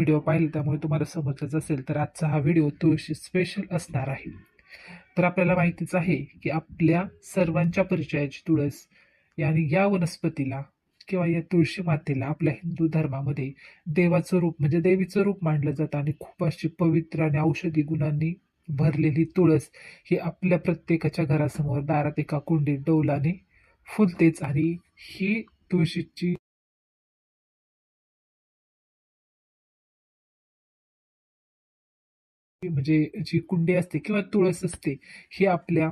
Video पाहिला त्यामुळे तुम्हाला समजलंच असेल. तर आजचा हा व्हिडिओ तुळशी स्पेशल असणार आहे. तर आपल्याला माहितीच आहे की आपल्या सर्वांच्या परिचयाची तुळस याने या वनस्पतीला किंवा या तुळशी मातेला आपल्या हिंदू धर्मामध्ये देवाचं रूप म्हणजे देवीचं रूप मानलं जातं आणि खूप अशी पवित्र आणि औषधी गुणांनी भरलेली तुळस ही आपल्या प्रत्येकाच्या घरासमोर दारात एका कुंडीत डौलाने फुलतेच आणि ही तुळशीची म्हणजे जी कुंडी असते किंवा तुळस असते ही आपल्या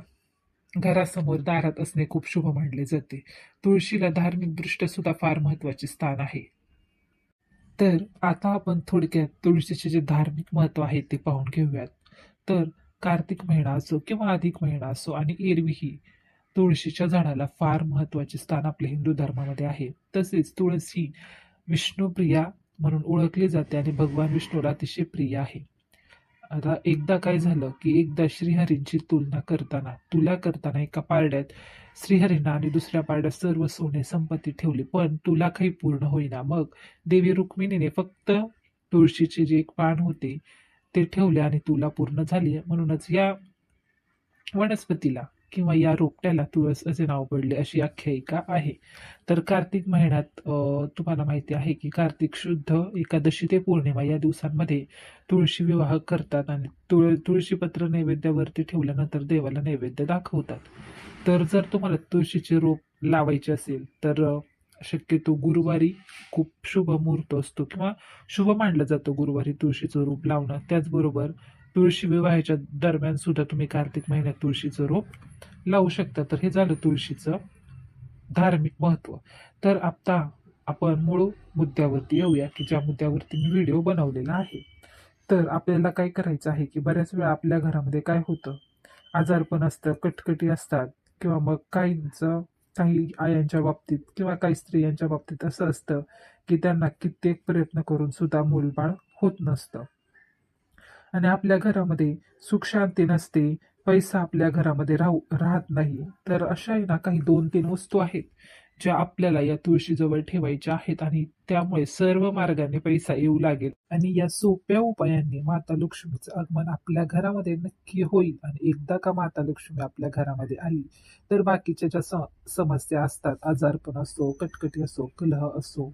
घरासमोर दारात असणे खूप शुभ मानले जाते. तुळशीला धार्मिक दृष्ट्या सुद्धा फार महत्त्वाचे स्थान आहे. तर आता आपण थोडक्यात तुळशीचे जे धार्मिक महत्त्व आहे ते पाहून घेऊयात. तर कार्तिक महिना असो किंवा अधिक महिना असो आणि एरवीही तुळशीच्या झाडाला फार महत्त्वाचे स्थान आपल्या हिंदू धर्मामध्ये आहे. तसेच तुळस ही विष्णुप्रिया म्हणून ओळखली जाते आणि भगवान विष्णूला अतिशय प्रिय आहे. आता एकदा काय झालं की एकदा श्रीहरींची तुलना करताना तुला करताना एका पारड्यात श्रीहरींना आणि दुसऱ्या पारड्यात सर्व सोने संपत्ती ठेवली पण तुला काही पूर्ण होईना. मग देवी रुक्मिणीने फक्त तुळशीचे जे एक पान होते ते ठेवले आणि तुला पूर्ण झाली म्हणूनच या वनस्पतीला किंवा या रोपट्याला तुळस असे नाव पडले अशी आख्यायिका आहे. तर कार्तिक महिन्यात तुम्हाला माहिती आहे की कार्तिक शुद्ध एकादशी ते पौर्णिमा या दिवसांमध्ये तुळशी विवाह करतात आणि तुळ तुळशीपत्र नैवेद्यावरती ठेवल्यानंतर देवाला नैवेद्य दाखवतात. तर जर तुम्हाला तुळशीचे रोप लावायचे असेल तर शक्यतो गुरुवारी खूप शुभ मुहूर्त असतो किंवा शुभ मानलं जातं गुरुवारी तुळशीचं रोप लावणं. त्याचबरोबर तुळशी विवाहाच्या दरम्यान सुद्धा तुम्ही कार्तिक महिन्यात तुळशीचं रोप लावू शकता. तर हे झालं तुळशीचं धार्मिक महत्त्व तर आता आपण मूळ मुद्द्यावरती येऊया की ज्या मुद्द्यावरती मी व्हिडिओ बनवलेला आहे. तर आपल्याला काय करायचं आहे की बऱ्याच वेळा आपल्या घरामध्ये काय होतं? आजारपण असतं कटकटी असतात किंवा मग काहींचं काही आयांच्या बाबतीत किंवा काही स्त्रियांच्या बाबतीत असं असतं की त्यांना कित्येक प्रयत्न करून सुद्धा मूलबाळ होत नसतं. आणि आपल्या घरामध्ये सुख शांती नसते पैसा आपल्या घरामध्ये राहू राहत नाही. तर अशा ना काही दोन तीन वस्तू आहेत ज्या आपल्याला या तुळशीजवळ ठेवायच्या आहेत आणि त्यामुळे सर्व मार्गाने पैसा येऊ लागेल. आणि या सोप्या उपायांनी माता लक्ष्मीचं आगमन आपल्या घरामध्ये नक्की होईल आणि एकदा का माता लक्ष्मी आपल्या घरामध्ये आली तर बाकीच्या ज्या स- समस्या असतात आजारपण असो कटकटी असो कलह असो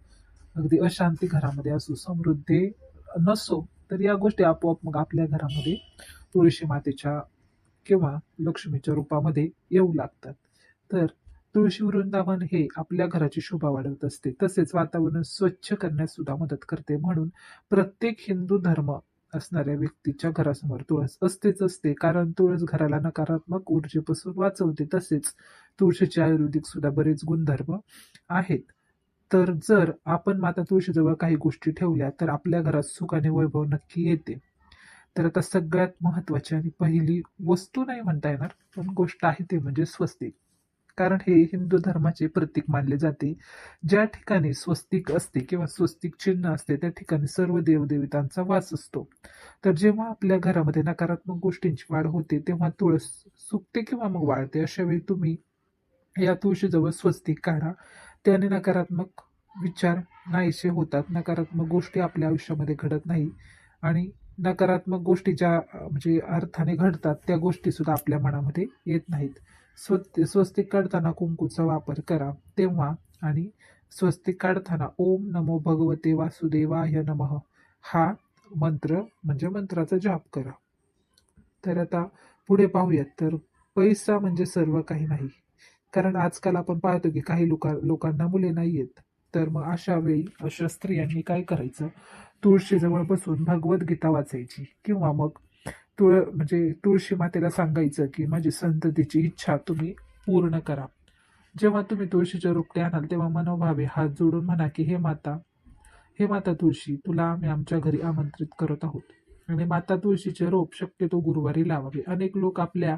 अगदी अशांती घरामध्ये असो समृद्धी नसो तर या गोष्टी आपोआप मग आपल्या घरामध्ये तुळशी मातेच्या किंवा लक्ष्मीच्या रूपामध्ये येऊ लागतात. तर तुळशी वृंदावन हे आपल्या घराची शोभा वाढवत असते. तसेच वातावरण स्वच्छ करण्यास सुद्धा मदत करते. म्हणून प्रत्येक हिंदू धर्म असणाऱ्या व्यक्तीच्या घरासमोर तुळस असतेच असते. कारण तुळस घराला नकारात्मक ऊर्जेपासून वाचवते. तसेच तुळशीचे आयुर्वेदिक सुद्धा बरेच गुणधर्म आहेत. तर जर आपण माता तुळशीजवळ काही गोष्टी ठेवल्या तर आपल्या घरात सुख आणि वैभव नक्की येते. तर आता सगळ्यात महत्वाची आणि पहिली वस्तू नाही म्हणता येणार पण गोष्ट आहे ते म्हणजे स्वस्तिक. कारण हे हिंदू धर्माचे प्रतीक मानले जाते. ज्या ठिकाणी स्वस्तिक असते किंवा स्वस्तिक चिन्ह असते त्या ठिकाणी सर्व देवदेवतांचा वास असतो. तर जेव्हा आपल्या घरामध्ये नकारात्मक गोष्टींची वाढ होते तेव्हा तुळस सुकते किंवा मग वाढते अशा वेळी तुम्ही या तुळशीजवळ स्वस्तिक काढा. त्याने नकारात्मक विचार नाहीसे होतात. नकारात्मक गोष्टी आपल्या आयुष्यामध्ये घडत नाही. आणि नकारात्मक गोष्टी ज्या म्हणजे अर्थाने घडतात त्या गोष्टी सुद्धा आपल्या मनामध्ये येत नाहीत. स्वस्त स्वस्तिक काढताना कुंकूचा वापर करा तेव्हा आणि स्वस्तिक काढताना ओम नमो भगवते वासुदेवाय नमः. हा मंत्र म्हणजे मंत्राचा जाप करा. तर आता पुढे पाहूयात. तर पैसा म्हणजे सर्व काही नाही. कारण आजकाल आपण पाहतो की काही लोका लोकांना मुले नाही आहेत तर मग अशा वेळी अशा स्त्रियांनी काय करायचं? तुळशीजवळ बसून भगवद्गीता वाचायची. किंवा मग तुळ म्हणजे तुळशी मातेला सांगायचं की माझी संततीची इच्छा तुम्ही पूर्ण करा. जेव्हा तुम्ही तुळशीच्या रोपटे आणाल तेव्हा मनोभावे हात जोडून म्हणा की हे माता हे माता तुळशी तुला आम्ही आमच्या घरी आमंत्रित करत आहोत. आणि माता तुळशीचे रोप शक्यतो गुरुवारी लावावे. अनेक लोक आपल्या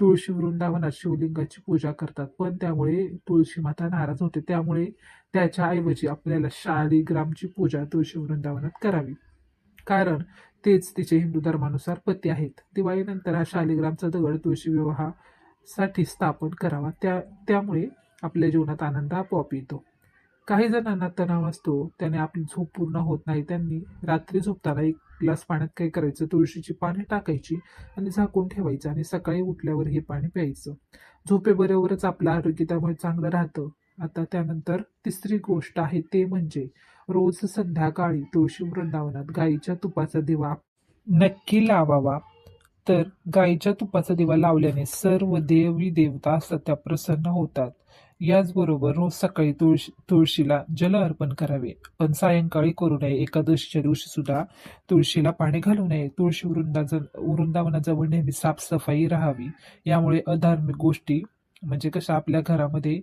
तुळशी वृंदावनात शिवलिंगाची पूजा करतात पण त्यामुळे तुळशी माता नाराज होते. त्यामुळे त्याच्या ऐवजी आपल्याला शालिग्रामची पूजा तुळशी वृंदावनात करावी. कारण तेच तिचे हिंदू धर्मानुसार पती आहेत. दिवाळीनंतर हा शालिग्रामचा दगड तुळशी विवाहासाठी स्थापन करावा. त्या त्यामुळे आपल्या जीवनात आनंद आपोआप येतो. काही जणांना तणाव असतो. त्याने आपली झोप पूर्ण होत नाही. त्यांनी रात्री झोपताना एक ग्लास पाण्यात काय करायचं तुळशीची पाने टाकायची आणि झाकून ठेवायचं आणि सकाळी उठल्यावर हे पाणी प्यायचं. झोपेबरोबरच आपलं आरोग्य त्यामुळे चांगलं राहतं. आता त्यानंतर तिसरी गोष्ट आहे ते म्हणजे रोज संध्याकाळी तुळशी वृंदावनात गाईच्या तुपाचा दिवा नक्की लावावा. तर गाईच्या तुपाचा दिवा लावल्याने सर्व देवी देवता असतात त्या प्रसन्न होतात. याचबरोबर रोज सकाळी तुळशी तुळशीला जल अर्पण करावे. पण सायंकाळी करू नये. एकादशीच्या दिवशी सुद्धा तुळशीला पाणी घालू नये. तुळशी वृंदाज वृंदावनाजवळ नेहमी साफसफाई राहावी. यामुळे अधार्मिक गोष्टी म्हणजे कसं आपल्या घरामध्ये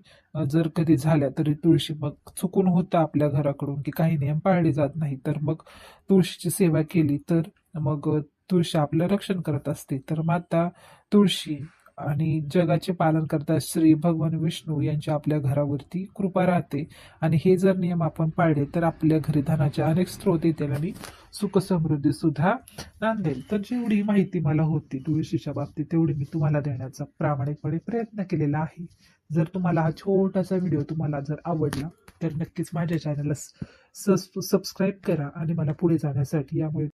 जर कधी झाल्या तरी तुळशी मग चुकून होतं आपल्या घराकडून की काही नियम पाळले जात नाही तर मग तुळशीची सेवा केली तर मग तुळशी आपलं रक्षण करत असते. तर माता तुळशी आणि जगाचे पालन करता श्री भगवान विष्णू यांच्या आपल्या घरावरती कृपा राहते. आणि हे जर नियम आपण पाळले तर आपल्या घरी धनाचे अनेक स्रोत येतील आणि सुखसमृद्धी सुद्धा नांदेल. तर जेवढी माहिती मला होती तुळशीच्या बाबतीत तेवढी मी तुम्हाला देण्याचा प्रामाणिकपणे प्रयत्न केलेला आहे. जर तुम्हाला हा छोटासा व्हिडिओ तुम्हाला जर आवडला तर नक्कीच माझ्या चॅनलला सबस्क्राईब करा आणि मला पुढे जाण्यासाठी यामुळे